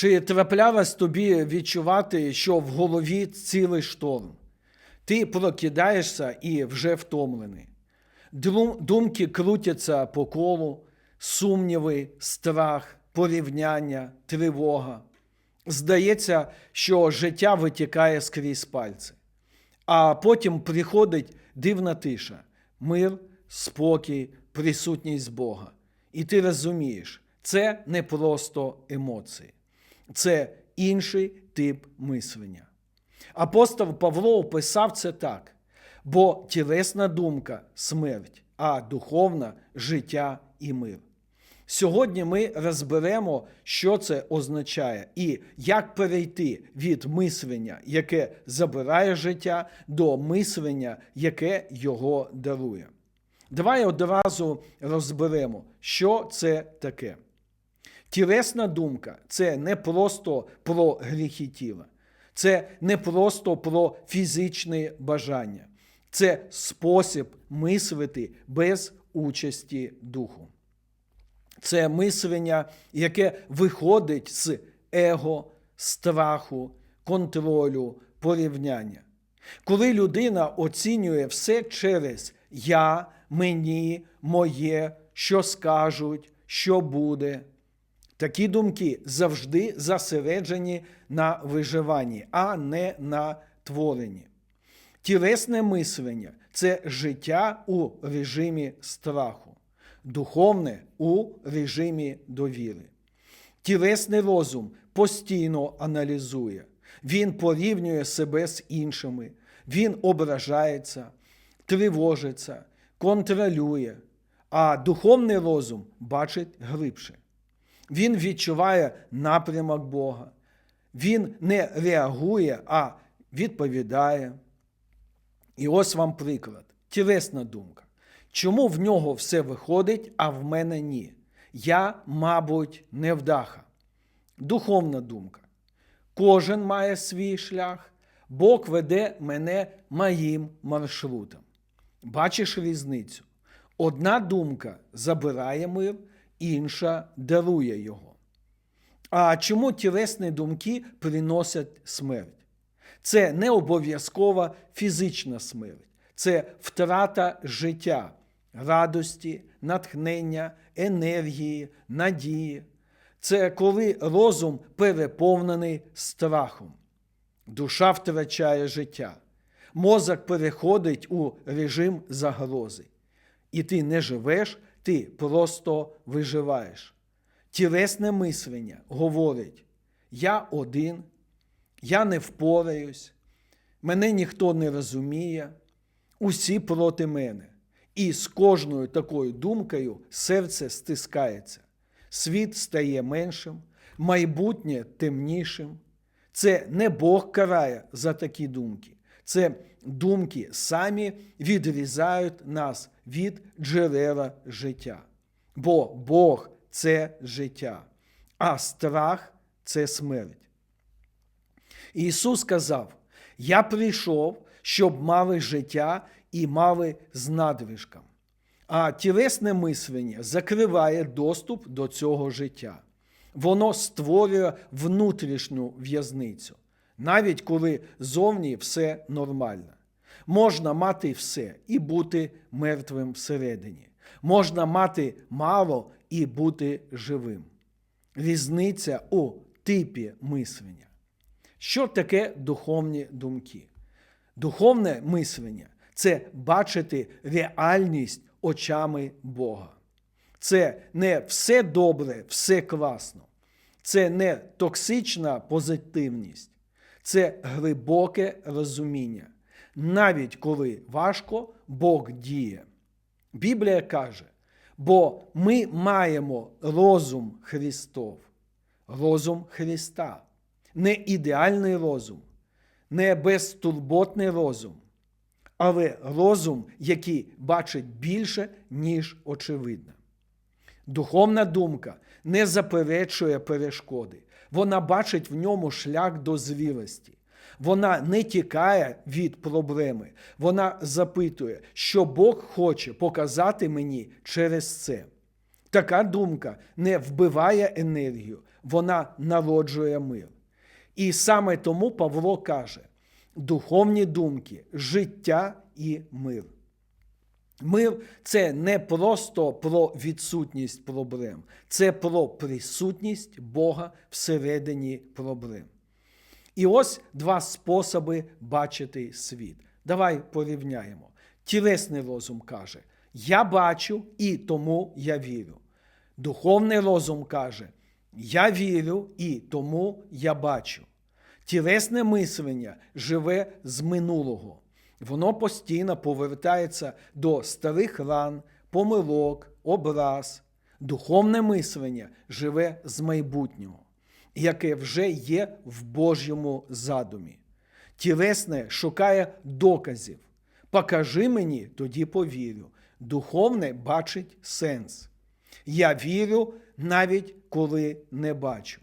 Чи траплялось тобі відчувати, що в голові цілий шторм? Ти прокидаєшся і вже втомлений. Думки крутяться по колу, сумніви, страх, порівняння, тривога. Здається, що життя витікає скрізь пальці. А потім приходить дивна тиша, мир, спокій, присутність Бога. І ти розумієш, це не просто емоції, це інший тип мислення. Апостол Павло описав це так: бо тілесна думка смерть, а духовна життя і мир. Сьогодні ми розберемо, що це означає, і як перейти від мислення, яке забирає життя, до мислення, яке його дарує. Давай одразу розберемо, що це таке. Тілесна думка це не просто про гріхи тіла, це не просто про фізичні бажання, це спосіб мислити без участі духу. Це мислення, яке виходить з его, страху, контролю, порівняння. Коли людина оцінює все через я, мені, моє, що скажуть, що буде, такі думки завжди зосереджені на виживанні, а не на творенні. Тілесне мислення це життя у режимі страху, духовне у режимі довіри. Тілесний розум постійно аналізує, він порівнює себе з іншими, він ображається, тривожиться, контролює, а духовний розум бачить глибше. Він відчуває напрямок Бога. Він не реагує, а відповідає. І ось вам приклад. Тілесна думка. Чому в нього все виходить, а в мене ні? Я, мабуть, невдаха. Духовна думка. Кожен має свій шлях, Бог веде мене моїм маршрутом. Бачиш різницю? Одна думка забирає мир, інша дарує його. А чому тілесні думки приносять смерть? Це не обов'язкова фізична смерть, це втрата життя, радості, натхнення, енергії, надії. Це коли розум переповнений страхом. Душа втрачає життя. Мозок переходить у режим загрози. І ти не живеш, ти просто виживаєш. Тілесне мислення говорить: я один, я не впораюсь, мене ніхто не розуміє, усі проти мене. І з кожною такою думкою серце стискається, світ стає меншим, майбутнє темнішим. Це не Бог карає за такі думки. Це думки самі відрізають нас від джерела життя. Бо Бог це життя, а страх це смерть. Ісус сказав: Я прийшов, щоб мали життя і мали з надвижком. А тілесне мислення закриває доступ до цього життя. Воно створює внутрішню в'язницю, навіть коли зовні все нормально. Можна мати все і бути мертвим всередині. Можна мати мало і бути живим. Різниця у типі мислення. Що таке духовні думки? Духовне мислення це бачити реальність очами Бога. Це не все добре, все класно. Це не токсична позитивність, це глибоке розуміння. Навіть коли важко, Бог діє. Біблія каже, бо ми маємо розум Христов, розум Христа, не ідеальний розум, не безтурботний розум, але розум, який бачить більше, ніж очевидно. Духовна думка не заперечує перешкоди, вона бачить в ньому шлях до зрілості. Вона не тікає від проблеми, вона запитує, що Бог хоче показати мені через це. Така думка не вбиває енергію, вона народжує мир. І саме тому Павло каже: духовні думки, життя і мир. Мир це не просто про відсутність проблем, це про присутність Бога всередині проблем. І ось два способи бачити світ. Давай порівняємо. Тілесний розум каже: Я бачу і тому я вірю. Духовний розум каже: Я вірю і тому я бачу. Тілесне мислення живе з минулого. Воно постійно повертається до старих ран, помилок, образ. Духовне мислення живе з майбутнього, яке вже є в Божому задумі. Тілесне шукає доказів. Покажи мені, тоді повірю. Духовне бачить сенс. Я вірю, навіть коли не бачу.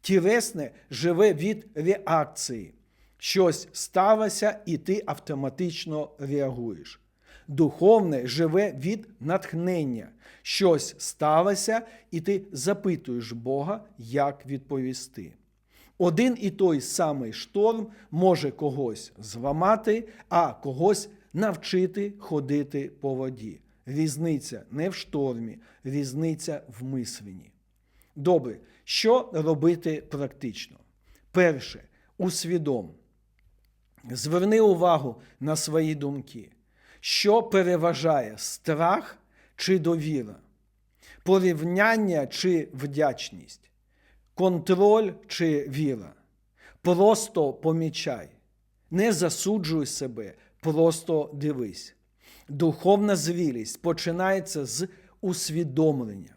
Тілесне живе від реакції. Щось сталося, і ти автоматично реагуєш. Духовне живе від натхнення. Щось сталося, і ти запитуєш Бога, як відповісти. Один і той самий шторм може когось зламати, а когось навчити ходити по воді. Різниця не в штормі, різниця в мисленні. Добре, що робити практично? Перше, усвідом. Зверни увагу на свої думки, що переважає страх чи довіра, порівняння чи вдячність, контроль чи віра. Просто помічай, не засуджуй себе, просто дивись. Духовна зрілість починається з усвідомлення.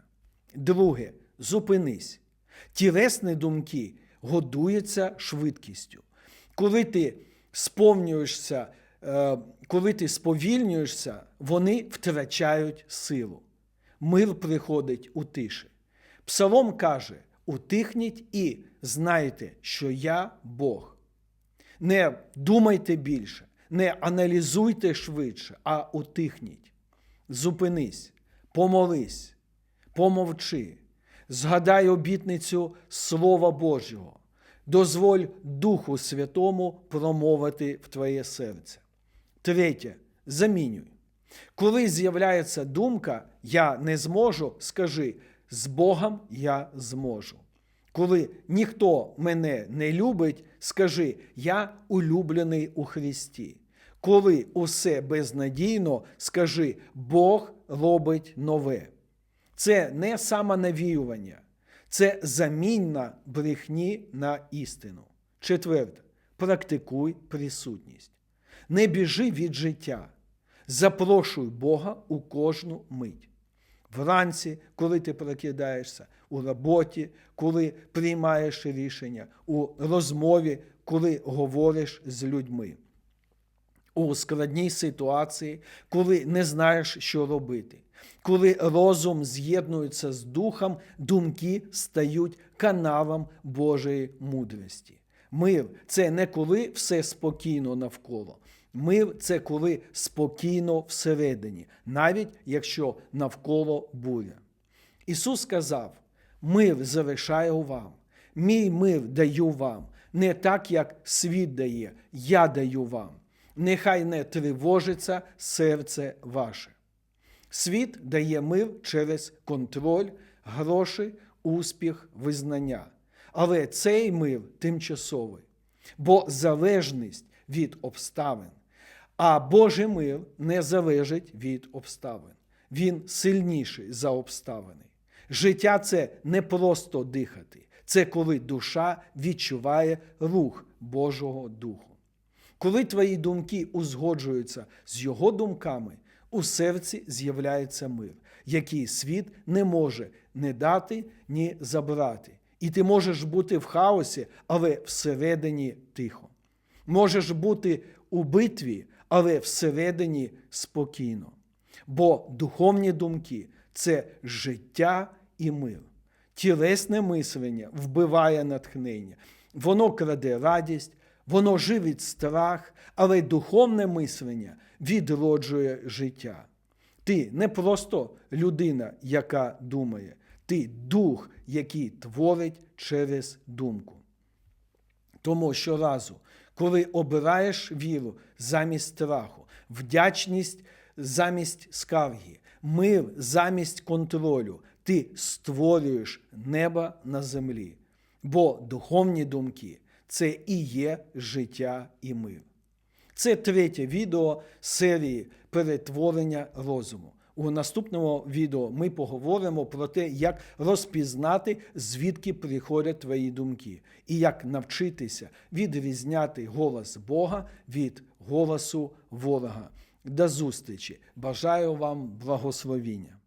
Друге, зупинись. Тілесні думки годуються швидкістю. Коли ти сповнюєшся, коли ти сповільнюєшся, вони втрачають силу. Мир приходить у тиші. Псалом каже: утихніть і знайте, що я Бог. Не думайте більше, не аналізуйте швидше, а утихніть. Зупинись, помолись, помовчи, згадай обітницю Слова Божого. Дозволь Духу Святому промовити в твоє серце. Третє, замінюй. Коли з'являється думка, я не зможу, скажи, з Богом я зможу. Коли ніхто мене не любить, скажи, я улюблений у Христі. Коли усе безнадійно, скажи, Бог робить нове. Це не самонавіювання, це замінна брехні на істину. Четверте, практикуй присутність. Не біжи від життя. Запрошуй Бога у кожну мить. Вранці, коли ти прокидаєшся, у роботі, коли приймаєш рішення, у розмові, коли говориш з людьми. У складній ситуації, коли не знаєш, що робити. Коли розум з'єднується з духом, думки стають каналом Божої мудрості. Мир це не коли все спокійно навколо. Мир це коли спокійно всередині, навіть якщо навколо буря. Ісус сказав: Мир залишаю вам, мій мир даю вам, не так, як світ дає, я даю вам. Нехай не тривожиться серце ваше. Світ дає мир через контроль, гроші, успіх, визнання. Але цей мир тимчасовий, бо залежність від обставин. А Божий мир не залежить від обставин. Він сильніший за обставини. Життя це не просто дихати, це коли душа відчуває рух Божого Духу. Коли твої думки узгоджуються з його думками, у серці з'являється мир, який світ не може не дати, ні забрати. І ти можеш бути в хаосі, але всередині тихо. Можеш бути у битві, але всередині спокійно. Бо духовні думки це життя і мир. Тілесне мислення вбиває натхнення, воно краде радість, воно живить страх, але духовне мислення відроджує життя. Ти не просто людина, яка думає, ти дух, який творить через думку. Тому щоразу, коли обираєш віру замість страху, вдячність замість скарги, мир замість контролю, ти створюєш небо на землі. Бо духовні думки це і є життя і мир. Це третє відео серії перетворення розуму. У наступному відео ми поговоримо про те, як розпізнати, звідки приходять твої думки, і як навчитися відрізняти голос Бога від голосу ворога. До зустрічі! Бажаю вам благословіння!